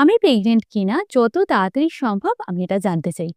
আমি প্রেগনেন্ট কিনা যত তাড়াতাড়ি সম্ভব আমি এটা জানতে চাই।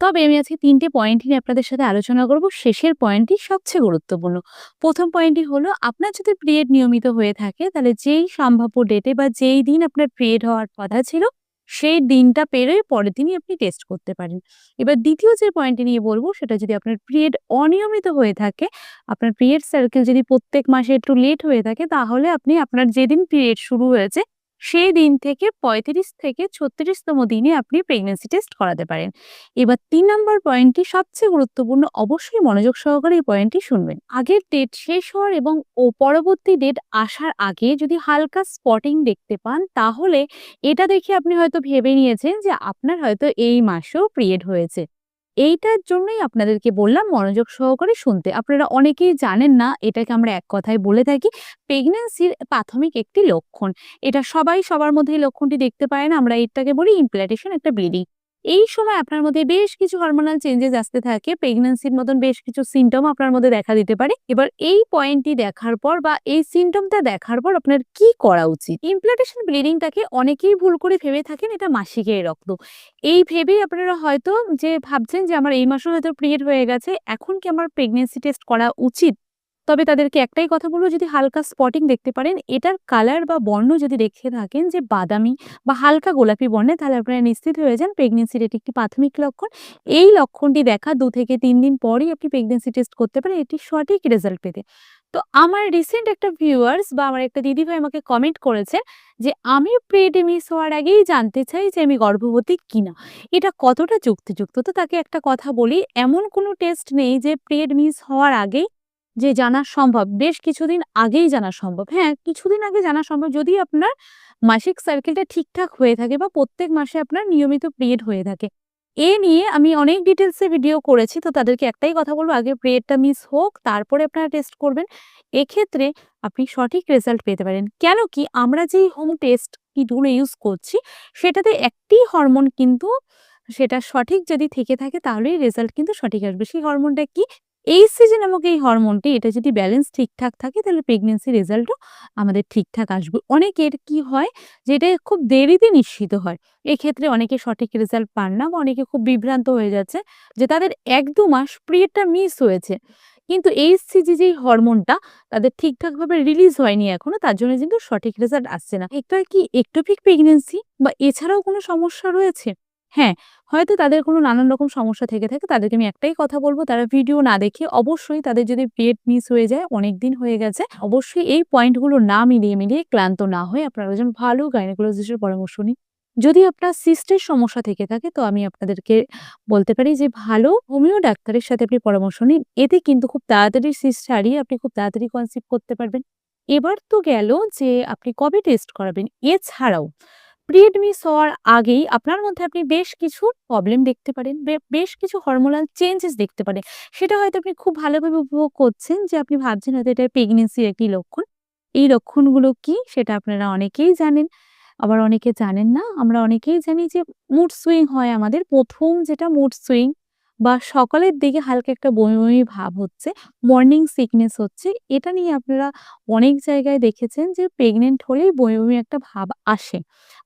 তবে আমি আজকে ৩ টে পয়েন্ট নিয়ে আপনাদের সাথে আলোচনা করব। শেষের পয়েন্টটি সবচেয়ে গুরুত্বপূর্ণ। প্রথম পয়েন্টটি হলো আপনার যদি পিরিয়ড নিয়মিত হয়ে থাকে তাহলে যেই সম্ভাব্য ডেটে বা যেই দিন আপনার পিরিয়ড হওয়ার কথা ছিল, সেই দিনটা পেরোয় পরের দিনই আপনি টেস্ট করতে পারেন। এবার দ্বিতীয় যে পয়েন্টটি নিয়ে বলব সেটা যদি আপনার পিরিয়ড অনিয়মিত হয়ে থাকে, আপনার পিরিয়ড সার্কেল যদি প্রত্যেক মাসে একটু লেট হয়ে থাকে তাহলে আপনি আপনার যেদিন পিরিয়ড শুরু হয়েছে সেই দিন থেকে ৩৫ থেকে ছত্রিশতম দিনে আপনি প্রেগন্যান্সি টেস্ট করাতে পারেন। এবার তিন নম্বর পয়েন্টটি সবচেয়ে গুরুত্বপূর্ণ। অবশ্যই মনোযোগ সহকারে এই পয়েন্টটি শুনবেন। আগের ডেট শেষ হওয়ার এবং ও পরবর্তী ডেট আসার আগে যদি হালকা স্পটিং দেখতে পান, তাহলে এটা দেখে আপনি হয়তো ভেবে নিয়েছেন যে আপনার হয়তো এই মাসেও পিরিয়ড হয়েছে। এইটার জন্যই আপনাদেরকে বললাম মনোযোগ সহকারে শুনতে। আপনারা অনেকেই জানেন না, এটাকে আমরা এক কথায় বলে থাকি প্রেগনেন্সির প্রাথমিক একটি লক্ষণ। এটা সবাই সবার মধ্যে এই লক্ষণটি দেখতে পায় না। আমরা এটাকে বলি ইমপ্ল্যান্টেশন একটা ব্লিডিং। এই সময় আপনার মধ্যে বেশ কিছু হরমোনাল চেঞ্জেস আসতে থাকে। প্রেগন্যান্সির মতন বেশ কিছু সিম্পটম আপনার মধ্যে দেখা দিতে পারে। এবার এই পয়েন্টটি দেখার পর বা এই সিম্পটমটা দেখার পর আপনার কি করা উচিত? ইমপ্ল্যান্টেশন ব্লিডিংটাকে অনেকেই ভুল করে ভেবে থাকেন এটা মাসিকের রক্ত। এই ভেবেই আপনারা হয়তো যে ভাবছেন যে আমার এই মাসেও হয়তো পিরিয়ড হয়ে গেছে, এখন কি আমার প্রেগনেন্সি টেস্ট করা উচিত? তবে তাদেরকে একটাই কথা বলব যদি হালকা স্পটিং দেখতে পারেন, এটার কালার বা বর্ণ যদি দেখে থাকেন যে বাদামি বা হালকা গোলাপি বর্ণে তাহলে আপনারা নিশ্চিত হয়ে যান প্রেগনেন্সির এটি একটি প্রাথমিক লক্ষণ। এই লক্ষণটি দেখা দু থেকে তিন দিন পরেই আপনি প্রেগনেন্সি টেস্ট করতে পারেন এটি সঠিক রেজাল্ট পেতে। তো আমার রিসেন্ট একটা ভিউয়ার্স বা আমার একটা দিদিভাই আমাকে কমেন্ট করেছে যে আমি পিরিয়ডে মিস হওয়ার আগেই জানতে চাই যে আমি গর্ভবতী কিনা। এটা কতটা যুক্তিযুক্ত? তো তাকে একটা কথা বলি, এমন কোনো টেস্ট নেই যে পিরিয়ড মিস হওয়ার আগেই যে জানা সম্ভব। বেশ কিছুদিন আগেই জানা সম্ভব। হ্যাঁ, কিছুদিন আগে জানা সম্ভব যদি আপনার মাসিক সাইকেলটা ঠিকঠাক হয়ে থাকে বা প্রত্যেক মাসে আপনার নিয়মিত পিরিয়ড হয়ে থাকে। এ নিয়ে আমি অনেক ডিটেলসে ভিডিও করেছি। তো তাদেরকে একটাই কথা বলব আগে পিরিয়ডটা মিস হোক তারপরে আপনারা টেস্ট করবেন। এক্ষেত্রে আপনি সঠিক রেজাল্ট পেতে পারেন। কেন কি আমরা যেই হোম টেস্ট কিটগুলো ইউজ করছি সেটাতে একটি হরমোন কিন্তু সেটা সঠিক যদি থেকে থাকে তাহলেই রেজাল্ট কিন্তু সঠিক আসবে। সেই হরমোনটা কি? এইচসিজি নামক এই হরমোনটি এটা যদি ব্যালেন্স ঠিকঠাক থাকে তাহলে প্রেগন্যান্সি রেজাল্টও আমাদের ঠিকঠাক আসবে। অনেকের কি হয় যে এটা খুব দেরিতে নিশ্চিত হয়। এক্ষেত্রে অনেকে সঠিক রেজাল্ট পান না বা অনেকে খুব বিভ্রান্ত হয়ে যাচ্ছে যে তাদের ১-২ মাস পিরিয়ডটা মিস হয়েছে। কিন্তু এইচসিজি যেই হরমোনটা তাদের ঠিকঠাকভাবে রিলিজ হয়নি এখনও তার জন্য কিন্তু সঠিক রেজাল্ট আসছে না। এটা কি একটোপিক প্রেগনেন্সি বা এছাড়াও কোনো সমস্যা রয়েছে? হ্যাঁ, হয়তো তাদের কোনো নানান রকম সমস্যা থেকে থাকে। তাদেরকে আমি একটাই কথা বলব তারা ভিডিও না দেখে অবশ্যই তাদের যদি পিরিয়ড মিস হয়ে যায় অনেক দিন হয়ে গেছে, অবশ্যই এই পয়েন্টগুলো না মিলিয়ে, মিলিয়ে ক্লান্ত না হয়ে আপনারা একজন ভালো গাইনোকোলজিস্টের পরামর্শ নিন। যদি আপনার সিস্টের সমস্যা থেকে থাকে তো আমি আপনাদেরকে বলতে পারি যে ভালো হোমিও ডাক্তারের সাথে আপনি পরামর্শ নিন। এতে কিন্তু খুব তাড়াতাড়ি সিস্ট সারিয়ে আপনি খুব তাড়াতাড়ি কনসিভ করতে পারবেন। এবার তো গেল যে আপনি কবে টেস্ট করাবেন। এছাড়াও পিরিয়ড মিস হওয়ার আগেই আপনার মধ্যে আপনি বেশ কিছু প্রবলেম দেখতে পারেন। বেশ কিছু হরমোনাল চেঞ্জেস দেখতে পারেন। সেটা হয়তো আপনি খুব ভালোভাবে উপভোগ করছেন যে আপনি ভাবছেন হয়তো এটা প্রেগনেন্সির একটি লক্ষণ। এই লক্ষণগুলো কি? সেটা আপনারা অনেকেই জানেন। আবার অনেকে জানেন না। আমরা অনেকেই জানি যে মুড সুইং হয় আমাদের। প্রথম যেটা মুড সুইং বা সকালের দিকে হালকা একটা বমি, বমি ভাব হচ্ছে, মর্নিং সিকনেস হচ্ছে। এটা নিয়ে আপনারা অনেক জায়গায় দেখেছেন যে প্রেগনেন্ট হলেই বমি, বমি একটা ভাব আসে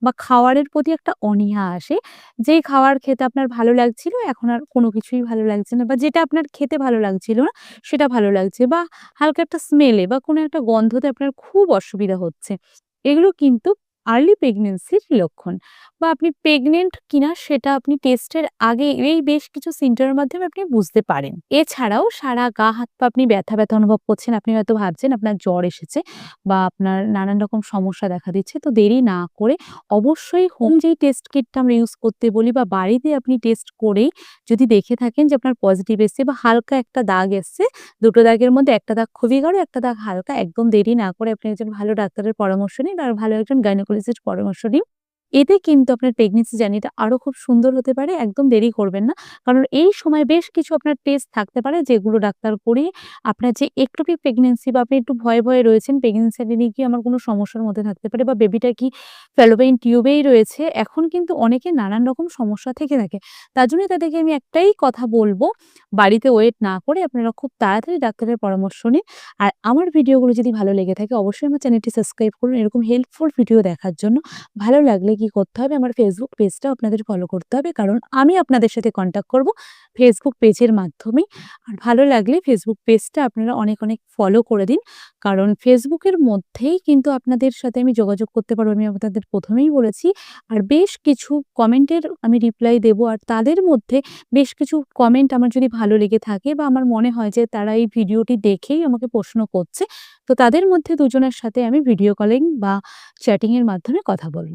বা খাওয়ারের প্রতি একটা অনীহা আসে। যেই খাওয়ার খেতে আপনার ভালো লাগছিল এখন আর কোনো কিছুই ভালো লাগছে না বা যেটা আপনার খেতে ভালো লাগছিল না সেটা ভালো লাগছে বা হালকা একটা স্মেলে বা কোনো একটা গন্ধতে আপনার খুব অসুবিধা হচ্ছে। এগুলো কিন্তু আর্লি প্রেগনেন্সির লক্ষণ বা আপনি প্রেগন্যান্ট কিনা সেটা আপনি টেস্টের আগে এই বেশ কিছু সিম্পটমের মাধ্যমে আপনি বুঝতে পারেন। এছাড়াও সারা গা হাত-পা আপনি ব্যথা, ব্যথা অনুভব করছেন। আপনি হয়তো ভাবছেন আপনার জ্বর এসেছে বা আপনার নানান রকম সমস্যা দেখা দিচ্ছে। তো দেরি না করে অবশ্যই হোম যেই টেস্ট কিটটা আমরা ইউজ করতে বলি বা বাড়িতে আপনি টেস্ট করেই যদি দেখে থাকেন যে আপনার পজিটিভ এসছে বা হালকা একটা দাগ এসছে, দুটো দাগের মধ্যে একটা দাগ খুবই গাঢ়, একটা দাগ হালকা, একদম দেরি না করে আপনি একজন ভালো ডাক্তারের পরামর্শ নিন আর ভালো একজন গাইনোকোলজিস্ট পরামর্শ নিন। এতে কিন্তু আপনার প্রেগনেন্সি জার্নিটা আরও খুব সুন্দর হতে পারে। একদম দেরি করবেন না। কারণ এই সময় বেশ কিছু আপনার টেস্ট থাকতে পারে যেগুলো ডাক্তার করিয়ে আপনার যে একটোপিক প্রেগন্যান্সি বা আপনি একটু ভয়ে, ভয়ে রয়েছেন প্রেগনেন্সি নিয়ে কি আমার কোনো সমস্যার মধ্যে থাকতে পারে বা বেবিটা কি ফ্যালোপিয়ান টিউবেই রয়েছে। এখন কিন্তু অনেকে নানান রকম সমস্যা থেকে থাকে। তার জন্যই তাদেরকে আমি একটাই কথা বলব বাড়িতে ওয়েট না করে আপনারা খুব তাড়াতাড়ি ডাক্তারের পরামর্শ নিন। আর আমার ভিডিওগুলো যদি ভালো লেগে থাকে অবশ্যই আমার চ্যানেলটি সাবস্ক্রাইব করুন এরকম হেল্পফুল ভিডিও দেখার জন্য। ভালো লাগলে কি করতে হবে? আমার ফেসবুক পেজটা আপনাদের ফলো করতে হবে। কারণ আমি আপনাদের সাথে কন্ট্যাক্ট করব ফেসবুক পেজের মাধ্যমেই। আর ভালো লাগলে ফেসবুক পেজটা আপনারা অনেক অনেক ফলো করে দিন। কারণ ফেসবুকের মধ্যেই কিন্তু আপনাদের সাথে আমি যোগাযোগ করতে পারব। আমি আপনাদের প্রথমেই বলেছি। আর বেশ কিছু কমেন্টের আমি রিপ্লাই দেব। আর তাদের মধ্যে বেশ কিছু কমেন্ট আমার যদি ভালো লেগে থাকে বা আমার মনে হয় যে তারা এই ভিডিওটি দেখেই আমাকে প্রশ্ন করছে, তো তাদের মধ্যে দুজনের সাথে আমি ভিডিও কলিং বা চ্যাটিংয়ের মাধ্যমে কথা বলব।